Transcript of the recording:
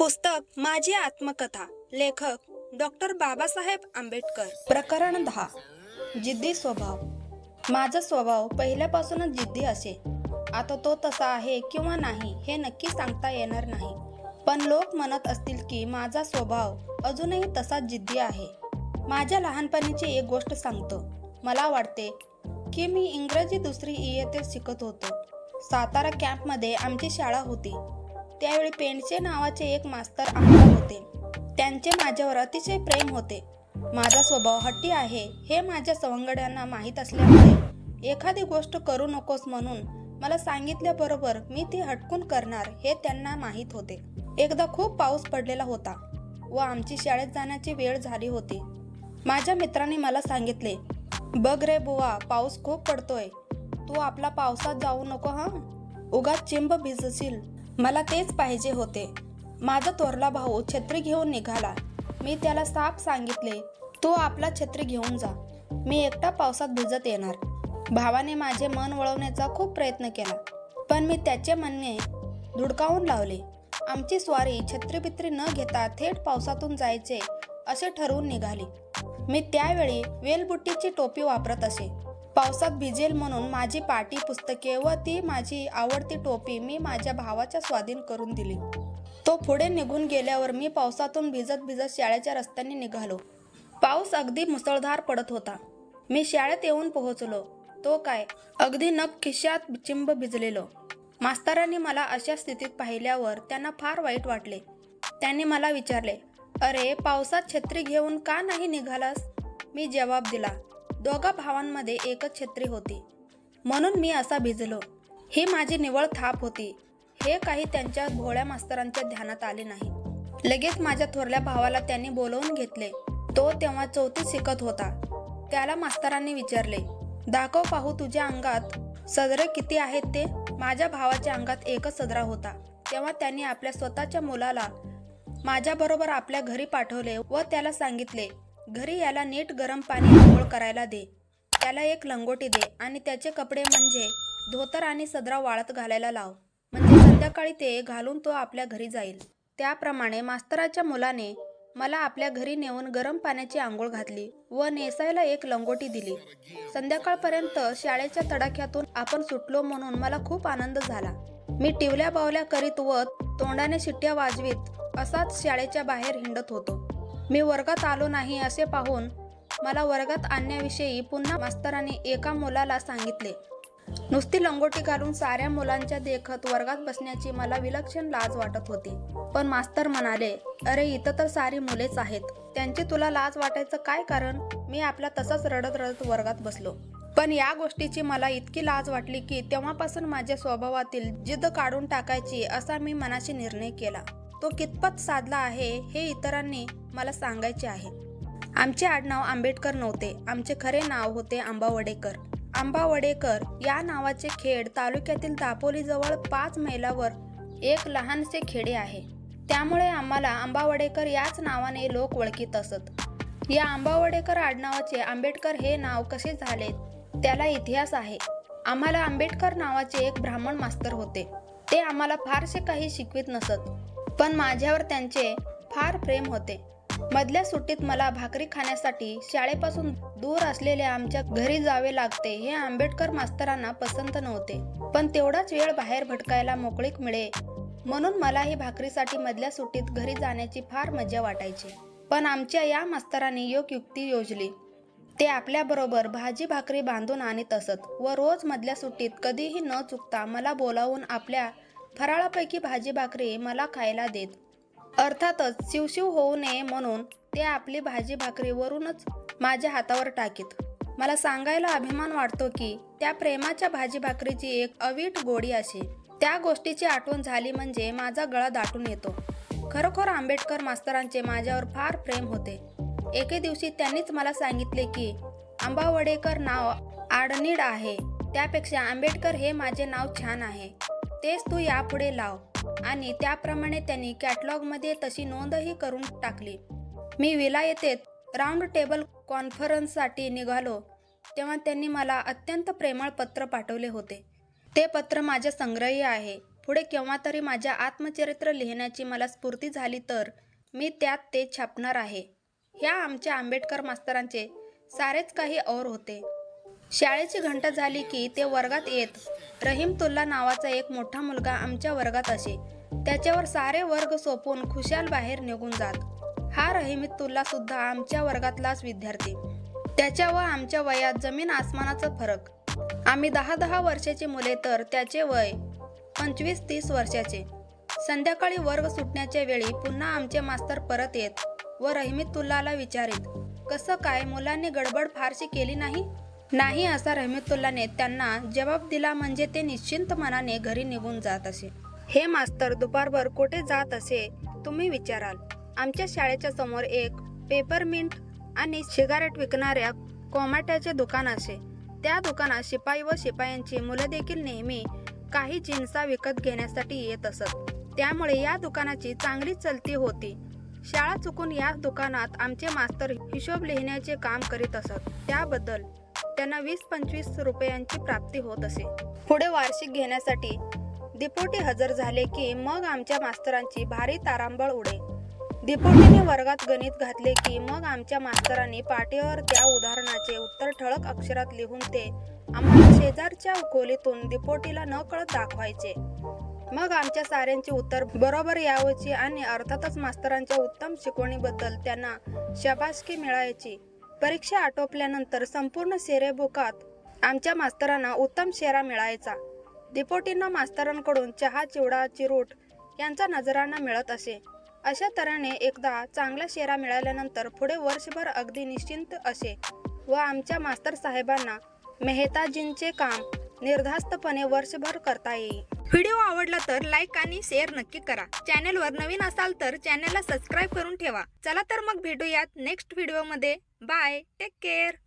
पुस्तक माझी आत्मकथा लेखक डॉक्टर बाबासाहेब आंबेडकर. प्रकरण दहा. जिद्दी स्वभाव. माझा स्वभाव पहिल्यापासूनच जिद्दी असे. आता तो तसा आहे किंवा नाही हे नक्की सांगता येणार नाही. पण लोक म्हणत असतील की माझा स्वभाव अजूनही तसाच जिद्दी आहे. माझ्या लहानपणीची एक गोष्ट सांगतो. मला वाटते की मी इंग्रजी दुसरी इयत्तेत शिकत होतो. सातारा कॅम्पमध्ये आमची शाळा होती. त्यावेळी पेंडचे नावाचे एक मास्तर आमदार होते. त्यांचे माझ्यावर अतिशय प्रेम होते. माझा स्वभाव हट्टी आहे हे माझ्या सवंगड्यांना माहीत असल्यामुळे. एखादी गोष्ट करू नकोस म्हणून मला सांगितल्याबरोबर मी ती हटकून करणार हे त्यांना माहीत होते. एकदा खूप पाऊस पडलेला होता व आमची शाळेत जाण्याची वेळ झाली होती. माझ्या मित्राने मला सांगितले बघ रे बुवा पाऊस खूप पडतोय. तू आपला पावसात जाऊ नको हा? उगाच चिंब भिजशील. मला तेच पाहिजे होते. माझा थोरला भाऊ छत्री घेऊन निघाला. मी त्याला साप सांगितले तू आपला छत्री घेऊन जा. मी एकटा पावसात भिजत येणार. भावाने माझे मन वळवण्याचा खूप प्रयत्न केला पण मी त्याचे म्हणणे धुडकावून लावले. आमची स्वारी छत्रीपित्री न घेता थेट पावसातून जायचे असे ठरवून निघाली. मी त्यावेळी वेलबुट्टीची टोपी वापरत असे. पावसात भिजेल म्हणून माझी पाटी पुस्तके व ती माझी आवडती टोपी मी माझ्या भावाच्या स्वाधीन करून दिली. तो पुढे निघून गेल्यावर मी पावसातून भिजत भिजत शाळेच्या रस्त्याने निघालो. पाऊस अगदी मुसळधार पडत होता. मी शाळेत येऊन पोहोचलो. तो काय? अगदी नख खिशात चिंब भिजलेलो. मास्तरांनी मला अशा स्थितीत पाहिल्यावर त्यांना फार वाईट वाटले. त्यांनी मला विचारले अरे पावसात छत्री घेऊन का नाही निघालास? मी जवाब दिला दोघा भावांमध्ये एकच छत्री होती. म्हणून मी असा भिजलो. ही माझी निवळ थाप होती. हे काही त्यांच्या भोळ्या मास्तरांच्या ध्यानात आले नाही. लगेच माझ्या थोरल्या भावाला त्यांनी बोलवून घेतले. तो तेव्हा चौथीत शिकत होता. त्याला मास्तरांनी विचारले दाखव पाहू तुझ्या अंगात सदरे किती आहेत ते? माझ्या भावाच्या अंगात एकच सदरा होता. तेव्हा त्यांनी आपल्या स्वतःच्या मुलाला माझ्याबरोबर आपल्या घरी पाठवले व त्याला सांगितले घरी याला नीट गरम पाणी आंघोळ करायला दे. त्याला एक लंगोटी दे आणि त्याचे कपडे म्हणजे धोतर आणि सदरा वाळत घालायला लाव. म्हणजे संध्याकाळी ते घालून तो आपल्या घरी जाईल. त्याप्रमाणे मास्तराच्या मुलाने मला आपल्या घरी नेऊन गरम पाण्याची आंघोळ घातली व नेसायला एक लंगोटी दिली. संध्याकाळपर्यंत शाळेच्या तडाख्यातून आपण सुटलो म्हणून मला खूप आनंद झाला. मी टिवल्या बावल्या करीत व तोंडाने शिट्ट्या वाजवीत असाच शाळेच्या बाहेर हिंडत होतो. मी वर्गात आलो नाही असे पाहून मला वर्गात आणण्याविषयी पुन्हा मास्तरांनी एका मुलाला सांगितले. नुसती लंगोटी घालून साऱ्या मुलांच्या देखत वर्गात बसण्याची मला विलक्षण लाज वाटत होती. पण मास्तर म्हणाले अरे इथं तर सारी मुलेच आहेत. त्यांची तुला लाज वाटायचं काय कारण? मी आपला तसाच रडत रडत वर्गात बसलो. पण या गोष्टीची मला इतकी लाज वाटली की तेव्हापासून माझ्या स्वभावातील जिद्द काढून टाकायची असा मी मनाशी निर्णय केला. तो कितपत साधला आहे हे इतरांनी मला सांगायचे आहे. आमचे आडनाव आंबेडकर नव्हते. आमचे खरे नाव होते आंबावडेकर आंबावडेकर या नावाचे खेड तालुक्यातील दापोलीजवळ पाच मैलावर एक लहानसे खेडे आहे. त्यामुळे आम्हाला आंबावडेकर याच नावाने लोक ओळखीत असत. या आंबावडेकर आडनावाचे आंबेडकर हे नाव कसे झाले त्याला इतिहास आहे. आम्हाला आंबेडकर नावाचे एक ब्राह्मण मास्तर होते. ते आम्हाला फारसे काही शिकवित नसत. पण माझ्यावर त्यांचे फार प्रेम होते. मधल्या सुट्टीत मला भाकरी खाण्यासाठी शाळेपासून दूर असलेल्या आमच्या घरी जावे लागते हे आंबेडकर मास्तरांना पसंत नव्हते. पण तेवढाच वेळ बाहेर भटकायला मोकळीक मिळे. म्हणून मलाही भाकरीसाठी मधल्या सुट्टीत घरी जाण्याची फार मजा वाटायची. पण आमच्या या मास्तरांनी योग युक्ती योजली. ते आपल्याबरोबर भाजी भाकरी बांधून आणत असत व रोज मधल्या सुट्टीत कधीही न चुकता मला बोलावून आपल्या फराळापैकी भाजी भाकरी मला खायला देत. अर्थातच शिवशिव होऊ नये म्हणून ते आपली भाजी भाकरी वरूनच माझ्या हातावर टाकीत. मला सांगायला अभिमान वाटतो की त्या प्रेमाच्या भाजी भाकरीची एक अवीट गोडी अशी. त्या गोष्टीची आठवण झाली म्हणजे माझा गळा दाटून येतो. खरोखर आंबेडकर मास्तरांचे माझ्यावर फार प्रेम होते. एके दिवशी त्यांनीच मला सांगितले की आंबावडेकर नाव आडनीड आहे. त्यापेक्षा आंबेडकर हे माझे नाव छान आहे. तेच तू यापुढे लाव. आणि त्याप्रमाणे त्यांनी कॅटलॉगमध्ये तशी नोंदही करून टाकली. मी विलायतेत राऊंड टेबल कॉन्फरन्ससाठी निघालो तेव्हा त्यांनी मला अत्यंत प्रेमळ पत्र पाठवले होते. ते पत्र माझ्या संग्रही आहे. पुढे केव्हा तरी माझ्या आत्मचरित्र लिहिण्याची मला स्फूर्ती झाली तर मी त्यात ते छापणार आहे. ह्या आमच्या आंबेडकर मास्तरांचे सारेच काही और होते. शाळेची घंटा झाली की ते वर्गात येत. रहीमतुल्ला नावाचा एक मोठा मुलगा आमच्या वर्गात असे. त्याच्यावर सारे वर्ग सोपून खुशाल बाहेर निघून जात. हा रहीमतुल्ला सुद्धा आमच्या वर्गातलाच विद्यार्थी. त्याच्या व आमच्या वयात जमीन आसमानाचा फरक. आम्ही दहा दहा वर्षाची मुले तर त्याचे वय पंचवीस तीस वर्षाचे. संध्याकाळी वर्ग सुटण्याच्या वेळी पुन्हा आमचे मास्तर परत येत व रहिमतुल्लाला विचारित कसं काय मुलांनी गडबड फारशी केली नाही? नाही असा रहमतुल्लाने त्यांना जबाब दिला म्हणजे ते निश्चिंत मनाने घरी निघून जात असे. हे मास्तर दुपारभर कुठे जात असे तुम्ही विचाराल. आमच्या शाळेच्या समोर एक पेपरमिंट आणि सिगारेट विकणाऱ्या कोमाट्याचे दुकान असे. त्या दुकानात शिपाई व शिपायांची मुलं देखील नेहमी काही जिन्सा विकत घेण्यासाठी येत असत. त्यामुळे या दुकानाची चांगली चलती होती. शाळा चुकून या दुकानात आमचे मास्तर हिशोब लिहिण्याचे काम करीत असत. त्याबद्दल त्यांना वीस पंचवीस रुपयांची प्राप्ती होत असे. पुढे वार्षिक घेण्यासाठी दिपोटी हजर झाले की मग आमच्या मास्तरांची भारी तारांबळ उडे. दिपोटीने वर्गात गणित घातले की मग आमच्या मास्तरांनी पाटीवर त्या उदाहरणाचे उत्तर ठळक अक्षरात लिहून ते आम्हाला शेजारच्या खोलीतून दिपोटीला न कळत दाखवायचे. मग आमच्या साऱ्यांचे उत्तर बरोबर यावची आणि अर्थातच मास्तरांच्या उत्तम शिकवणीबद्दल त्यांना शाबासकी मिळायची. परीक्षा आटोपल्यानंतर संपूर्ण सेरेबुकात आमच्या मास्तरांना उत्तम शेरा मिळायचा. दिपोटींना मास्तरांकडून चहा चिवडा चिरूट यांचा नजरांना मिळत असे. अशा तऱ्हेने एकदा चांगला शेरा मिळाल्यानंतर पुढे वर्षभर अगदी निश्चिंत असे व आमच्या मास्तर साहेबांना मेहताजींचे काम निर्धास्तपणे वर्षभर करता येईल. व्हिडिओ आवडला तर लाईक आणि शेअर नक्की करा. चॅनेलवर नवीन असाल तर चॅनेलला सबस्क्राईब करून ठेवा. चला तर मग भेटूयात नेक्स्ट व्हिडिओमध्ये. Bye. Take care.